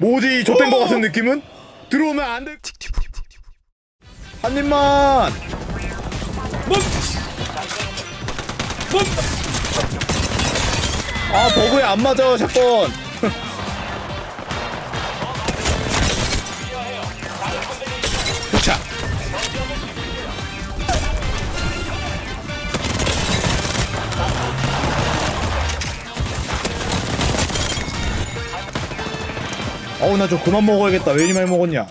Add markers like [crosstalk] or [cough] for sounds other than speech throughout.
뭐지 좆된 거 같은 느낌은? 들어오면 안 돼. 한 입만. 아 버그에 안 맞아 샷건. 어우 나좀 그만 먹어야겠다. 왜 이리 많이 먹었냐?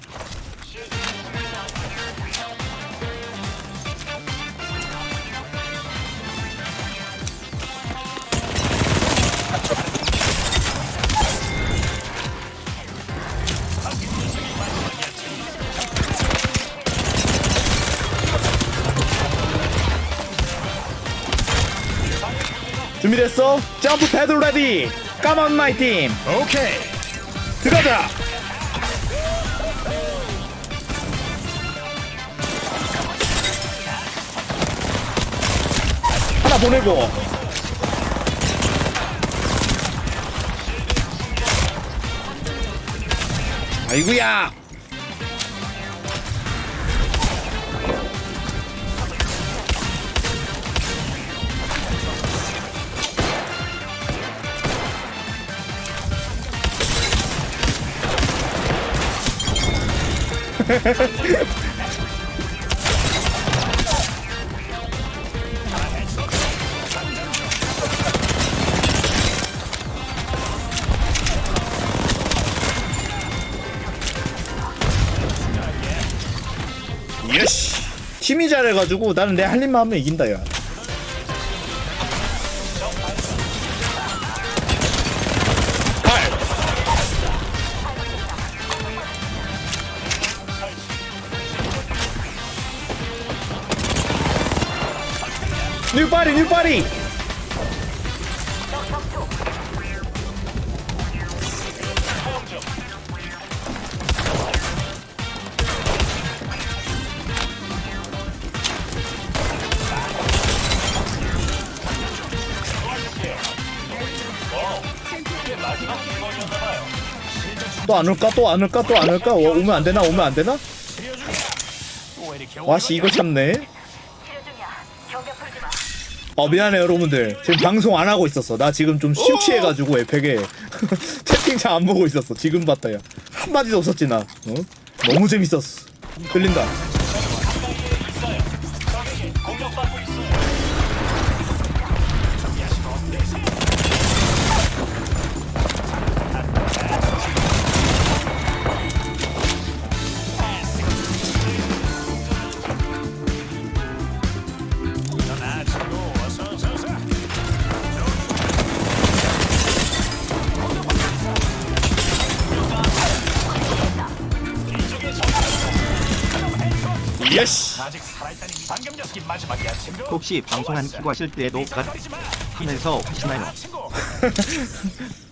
준비됐어? 점프 패드 레디 까만 마이 팀 오케이 들어가자. 하나 보내고 아이구야 [laughs] 예시 팀이 잘해가지고 나는 내 할 일만 하면 이긴다 야 뉴바리. 뉴바리 또안 올까? 또 안 올까? 또 안 올까? 어, 오면 안 되나? 오면 안 되나? 와씨 이거 참네 치료 중이야. 경계 풀지 마. 어 미안해 여러분들. 지금 방송 안 하고 있었어. 나 지금 좀 심취해가지고 에펙에. [laughs] 채팅창 안 보고 있었어. 지금 봤다 야. 한마디도 없었지 나. 어? 너무 재밌었어. 들린다 예시 아직 살아있다니 방금 녀석이 마지막이야 친구 혹시 [laughs] 방송 안 키고 하실 때도 가 하면서 하시나요? 친구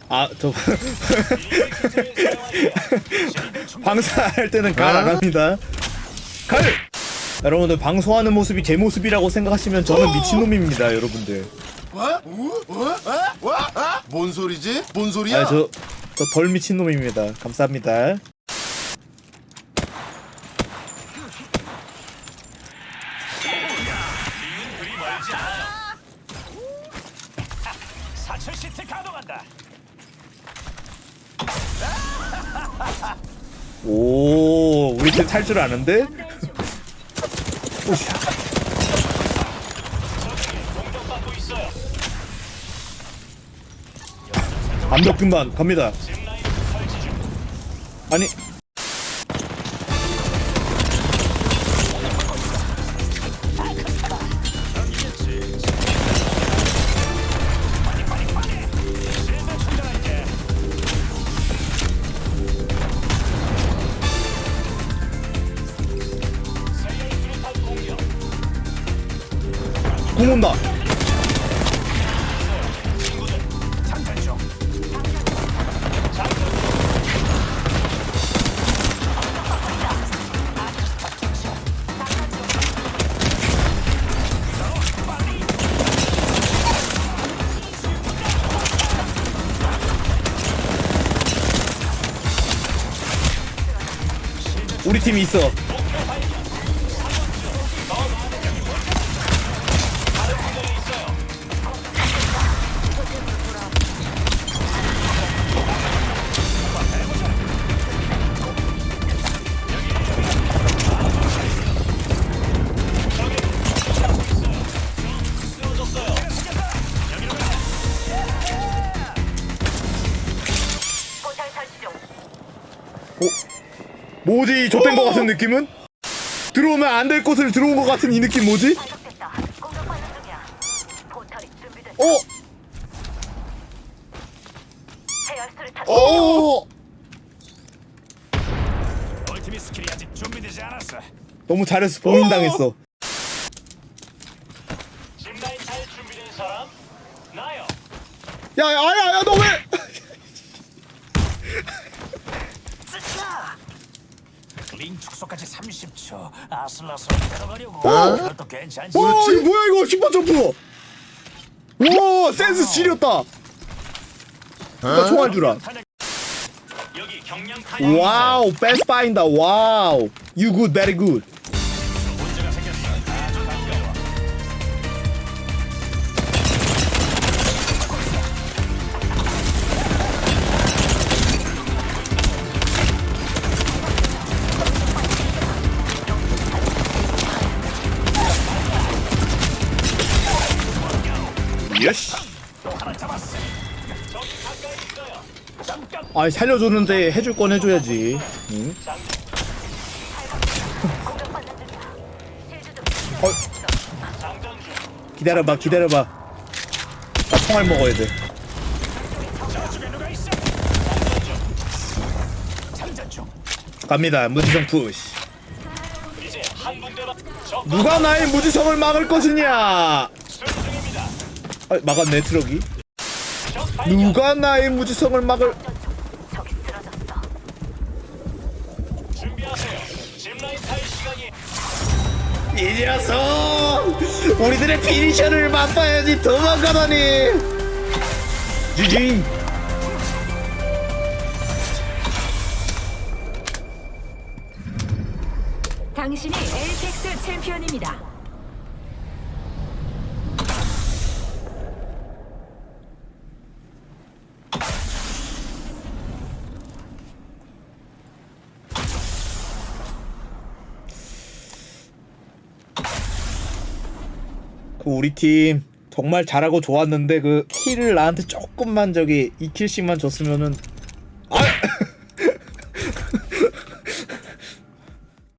아 저 방사할 때는 갈안 합니다 갈 여러분들 방송하는 모습이 제 모습이라고 생각하시면 저는 미친놈입니다 여러분들 어? 어? 어? 어? 어? 뭔 소리지? 뭔 소리야? 아 저 저 덜 미친놈입니다 감사합니다 오 우리 팀 탈 줄 아는데? 있어요. 암벽 금반 갑니다. 아니 공 온다 우리 팀이 있어. 뭐지 좆된 거 같은 느낌은? 들어오면 안 될 곳을 들어온 거 같은 이 느낌 뭐지? 발각됐다. 공격받는 중이야. 포탈이 준비됐다. 어? 어? 얼티밋 스킬이 아직 준비되지 않았어. 너무 잘했어 봉인당했어 짚라인 탈 준비된 사람? 나요. 야야야야 너 왜? 링 축소까지 30초. 아슬아슬 들어가려고. 그것도 괜찮지. 와 이거 뭐야 이거? 슈퍼 점프! 와 센스 지렸다. 나 총알 주라. 여기 경량 와우 베스트 파인다. 와우. You good very good 아이 살려줬는데 해줄 건 해줘야지 응? 어. 기다려봐 기다려봐 나 총알 먹어야 돼. 갑니다 무지성 푸시 누가 나의 무지성을 막을 것이냐. 아, 막았네 트럭이. 누가 나의 무지성을 막을 짚라인 탈 시간이. 이 녀석 우리들의 피니셔를 맛봐야지 도망가다니 지징 당신이 에이펙스 챔피언입니다. 그 우리 팀 정말 잘하고 좋았는데 그 킬을 나한테 조금만 저기 2킬씩만 줬으면은 아